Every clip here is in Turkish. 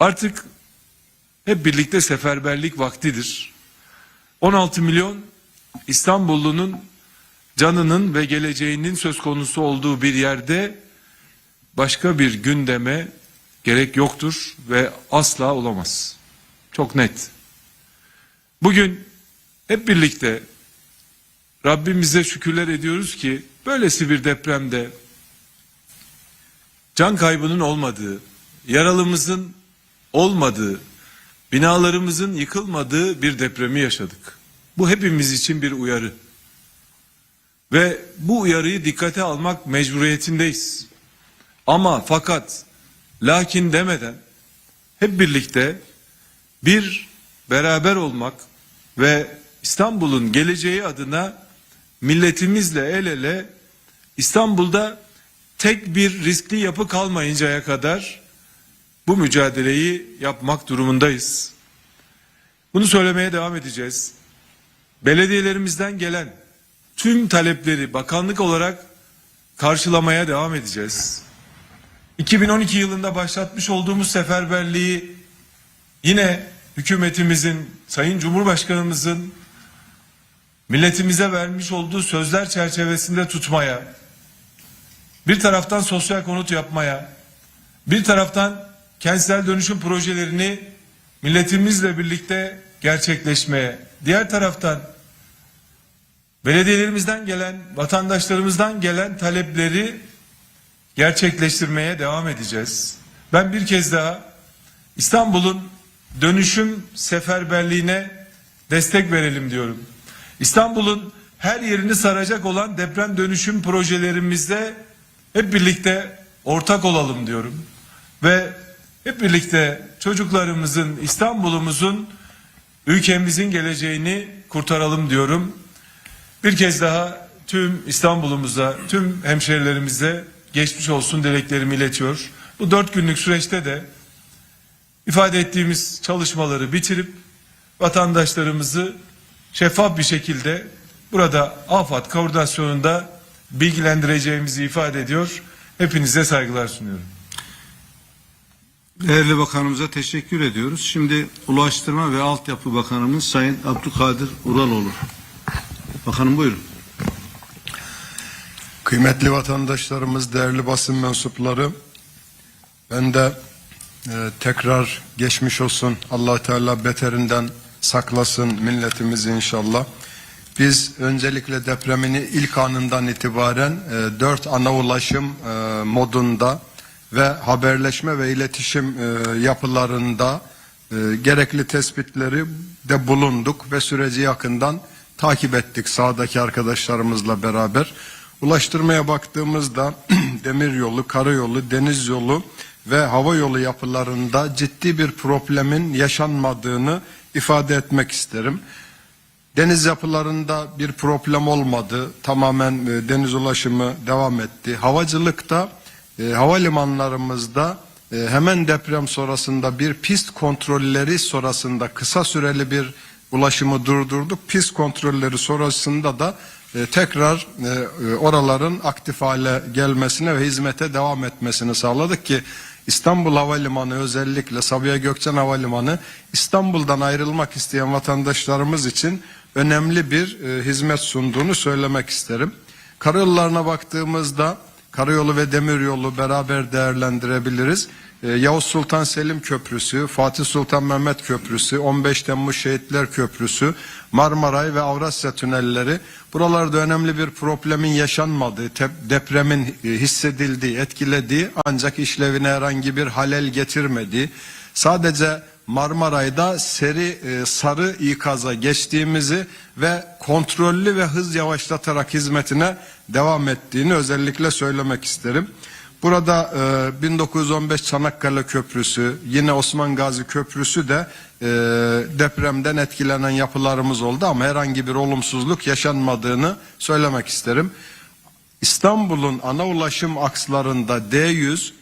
Artık hep birlikte seferberlik vaktidir. 16 milyon İstanbullunun canının ve geleceğinin söz konusu olduğu bir yerde başka bir gündeme gerek yoktur ve asla olamaz. Çok net. Bugün hep birlikte Rabbimize şükürler ediyoruz ki böylesi bir depremde can kaybının olmadığı, yaralımızın olmadığı, binalarımızın yıkılmadığı bir depremi yaşadık. Bu hepimiz için bir uyarı. Ve bu uyarıyı dikkate almak mecburiyetindeyiz. Ama fakat lakin demeden hep birlikte bir beraber olmak ve İstanbul'un geleceği adına milletimizle el ele İstanbul'da tek bir riskli yapı kalmayıncaya kadar bu mücadeleyi yapmak durumundayız. Bunu söylemeye devam edeceğiz. Belediyelerimizden gelen tüm talepleri bakanlık olarak karşılamaya devam edeceğiz. 2012 yılında başlatmış olduğumuz seferberliği yine hükümetimizin, Sayın Cumhurbaşkanımızın milletimize vermiş olduğu sözler çerçevesinde tutmaya, bir taraftan sosyal konut yapmaya, bir taraftan kentsel dönüşüm projelerini milletimizle birlikte gerçekleşmeye, diğer taraftan belediyelerimizden gelen, vatandaşlarımızdan gelen talepleri gerçekleştirmeye devam edeceğiz. Ben bir kez daha İstanbul'un dönüşüm seferberliğine destek verelim diyorum. İstanbul'un her yerini saracak olan deprem dönüşüm projelerimizde hep birlikte ortak olalım diyorum. Ve hep birlikte çocuklarımızın, İstanbul'umuzun, ülkemizin geleceğini kurtaralım diyorum. Bir kez daha tüm İstanbul'umuza, tüm hemşerilerimize geçmiş olsun dileklerimi iletiyor. Bu dört günlük süreçte de ifade ettiğimiz çalışmaları bitirip vatandaşlarımızı şeffaf bir şekilde burada AFAD koordinasyonunda bilgilendireceğimizi ifade ediyor. Hepinize saygılar sunuyorum. Değerli Bakanımıza teşekkür ediyoruz. Şimdi Ulaştırma ve Altyapı Bakanımız Sayın Abdülkadir Uraloğlu. Bakanım buyurun. Kıymetli vatandaşlarımız, değerli basın mensupları, ben de e, tekrar geçmiş olsun. allah Teala beterinden saklasın milletimizi inşallah. Biz öncelikle depremini ilk anından itibaren e, dört ana ulaşım e, modunda ve haberleşme ve iletişim e, yapılarında e, gerekli tespitleri de bulunduk ve süreci yakından takip ettik sahadaki arkadaşlarımızla beraber. Ulaştırmaya baktığımızda demir yolu, karayolu, deniz yolu ve hava yolu yapılarında ciddi bir problemin yaşanmadığını ifade etmek isterim. Deniz yapılarında bir problem olmadı. Tamamen e, deniz ulaşımı devam etti. Havacılıkta e, havalimanlarımızda e, hemen deprem sonrasında bir pist kontrolleri sonrasında kısa süreli bir ulaşımı durdurduk. Pist kontrolleri sonrasında da e, tekrar e, e, oraların aktif hale gelmesine ve hizmete devam etmesini sağladık ki İstanbul Havalimanı özellikle Sabiha Gökçen Havalimanı İstanbul'dan ayrılmak isteyen vatandaşlarımız için önemli bir e, hizmet sunduğunu söylemek isterim. Karayollarına baktığımızda karayolu ve demiryolu beraber değerlendirebiliriz. Ee, Yavuz Sultan Selim Köprüsü, Fatih Sultan Mehmet Köprüsü, 15 Temmuz Şehitler Köprüsü, Marmaray ve Avrasya tünelleri buralarda önemli bir problemin yaşanmadığı, depremin e, hissedildiği, etkilediği ancak işlevine herhangi bir halel getirmediği, sadece Marmaray'da seri e, sarı ikaza geçtiğimizi ve kontrollü ve hız yavaşlatarak hizmetine devam ettiğini özellikle söylemek isterim. Burada e, 1915 Çanakkale Köprüsü, yine Osman Gazi Köprüsü de e, depremden etkilenen yapılarımız oldu ama herhangi bir olumsuzluk yaşanmadığını söylemek isterim. İstanbul'un ana ulaşım akslarında D100,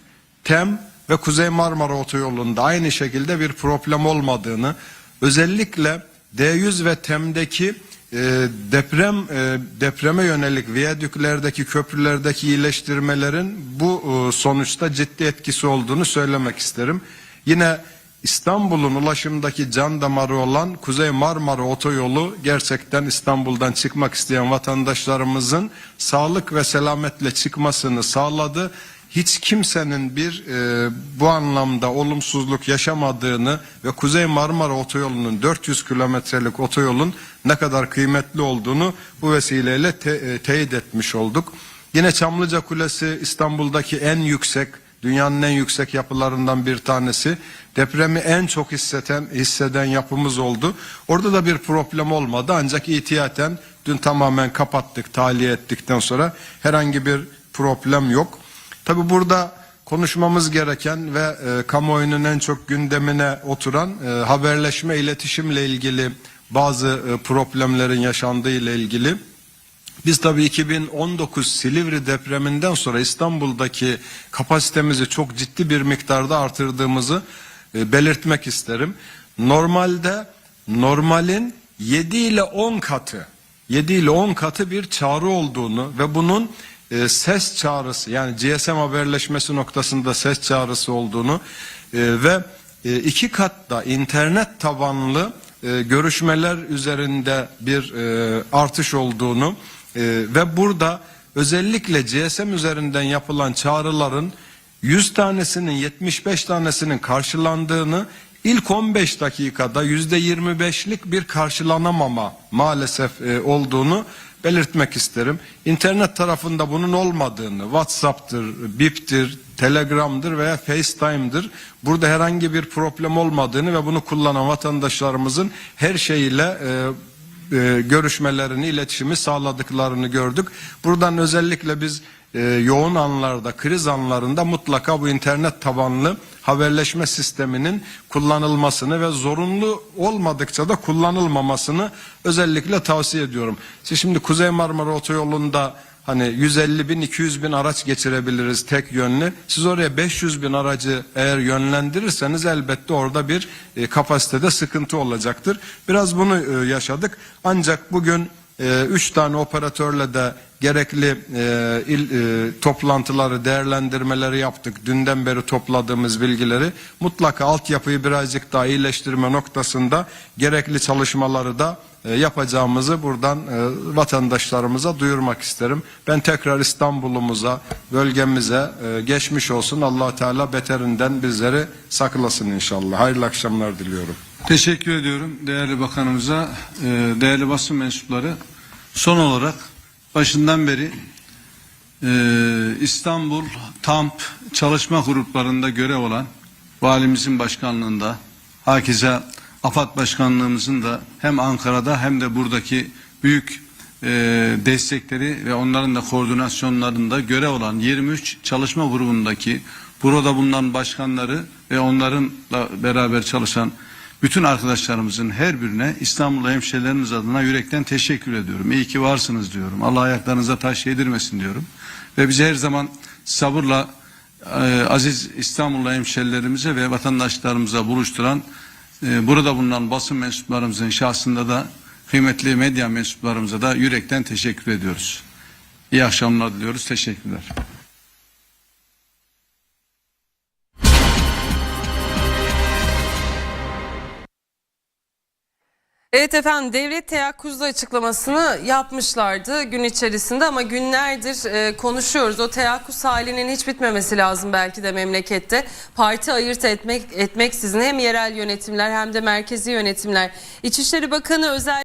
TEM ve Kuzey Marmara Otoyolu'nda aynı şekilde bir problem olmadığını, özellikle D100 ve TEM'deki e, deprem e, depreme yönelik viyadüklerdeki köprülerdeki iyileştirmelerin bu e, sonuçta ciddi etkisi olduğunu söylemek isterim. Yine İstanbul'un ulaşımdaki can damarı olan Kuzey Marmara Otoyolu gerçekten İstanbul'dan çıkmak isteyen vatandaşlarımızın sağlık ve selametle çıkmasını sağladı. Hiç kimsenin bir e, bu anlamda olumsuzluk yaşamadığını ve Kuzey Marmara Otoyolu'nun 400 kilometrelik otoyolun ne kadar kıymetli olduğunu bu vesileyle te- e, teyit etmiş olduk. Yine Çamlıca Kulesi İstanbul'daki en yüksek Dünyanın en yüksek yapılarından bir tanesi. Depremi en çok hisseden, hisseden yapımız oldu. Orada da bir problem olmadı ancak ihtiyaten dün tamamen kapattık, tahliye ettikten sonra herhangi bir problem yok. Tabi burada konuşmamız gereken ve e, kamuoyunun en çok gündemine oturan e, haberleşme, iletişimle ilgili bazı e, problemlerin yaşandığı ile ilgili. Biz tabii 2019 Silivri depreminden sonra İstanbul'daki kapasitemizi çok ciddi bir miktarda artırdığımızı e, belirtmek isterim. Normalde normalin 7 ile 10 katı 7 ile 10 katı bir çağrı olduğunu ve bunun e, ses çağrısı yani GSM haberleşmesi noktasında ses çağrısı olduğunu e, ve e, iki katta internet tabanlı e, görüşmeler üzerinde bir e, artış olduğunu e, ve burada özellikle GSM üzerinden yapılan çağrıların 100 tanesinin 75 tanesinin karşılandığını ilk 15 dakikada %25'lik bir karşılanamama maalesef e, olduğunu belirtmek isterim. İnternet tarafında bunun olmadığını, WhatsApp'tır, Bip'tir, Telegram'dır veya FaceTime'dır. Burada herhangi bir problem olmadığını ve bunu kullanan vatandaşlarımızın her şeyiyle e, e, görüşmelerini, iletişimi sağladıklarını gördük. Buradan özellikle biz e, yoğun anlarda, kriz anlarında mutlaka bu internet tabanlı haberleşme sisteminin kullanılmasını ve zorunlu olmadıkça da kullanılmamasını özellikle tavsiye ediyorum. Siz şimdi Kuzey Marmara Otoyolu'nda hani 150 bin 200 bin araç geçirebiliriz tek yönlü. Siz oraya 500 bin aracı eğer yönlendirirseniz elbette orada bir e, kapasitede sıkıntı olacaktır. Biraz bunu e, yaşadık. Ancak bugün üç tane operatörle de gerekli e, il, e, toplantıları, değerlendirmeleri yaptık. Dünden beri topladığımız bilgileri mutlaka altyapıyı birazcık daha iyileştirme noktasında gerekli çalışmaları da e, yapacağımızı buradan e, vatandaşlarımıza duyurmak isterim. Ben tekrar İstanbul'umuza, bölgemize e, geçmiş olsun. allah Teala beterinden bizleri saklasın inşallah. Hayırlı akşamlar diliyorum. Teşekkür ediyorum değerli bakanımıza, e, değerli basın mensupları. Son olarak başından beri e, İstanbul TAMP çalışma gruplarında görev olan valimizin başkanlığında, hakeza AFAD başkanlığımızın da hem Ankara'da hem de buradaki büyük e, destekleri ve onların da koordinasyonlarında görev olan 23 çalışma grubundaki burada bulunan başkanları ve onlarınla beraber çalışan bütün arkadaşlarımızın her birine İstanbul'da hemşehrilerimiz adına yürekten teşekkür ediyorum. İyi ki varsınız diyorum. Allah ayaklarınıza taş yedirmesin diyorum. Ve bizi her zaman sabırla e, aziz İstanbul'da hemşehrilerimize ve vatandaşlarımıza buluşturan e, burada bulunan basın mensuplarımızın şahsında da kıymetli medya mensuplarımıza da yürekten teşekkür ediyoruz. İyi akşamlar diliyoruz. Teşekkürler. Evet efendim devlet teyakkuzda açıklamasını yapmışlardı gün içerisinde ama günlerdir e, konuşuyoruz. O teyakkuz halinin hiç bitmemesi lazım belki de memlekette. Parti ayırt etmek etmeksizin hem yerel yönetimler hem de merkezi yönetimler. İçişleri Bakanı özel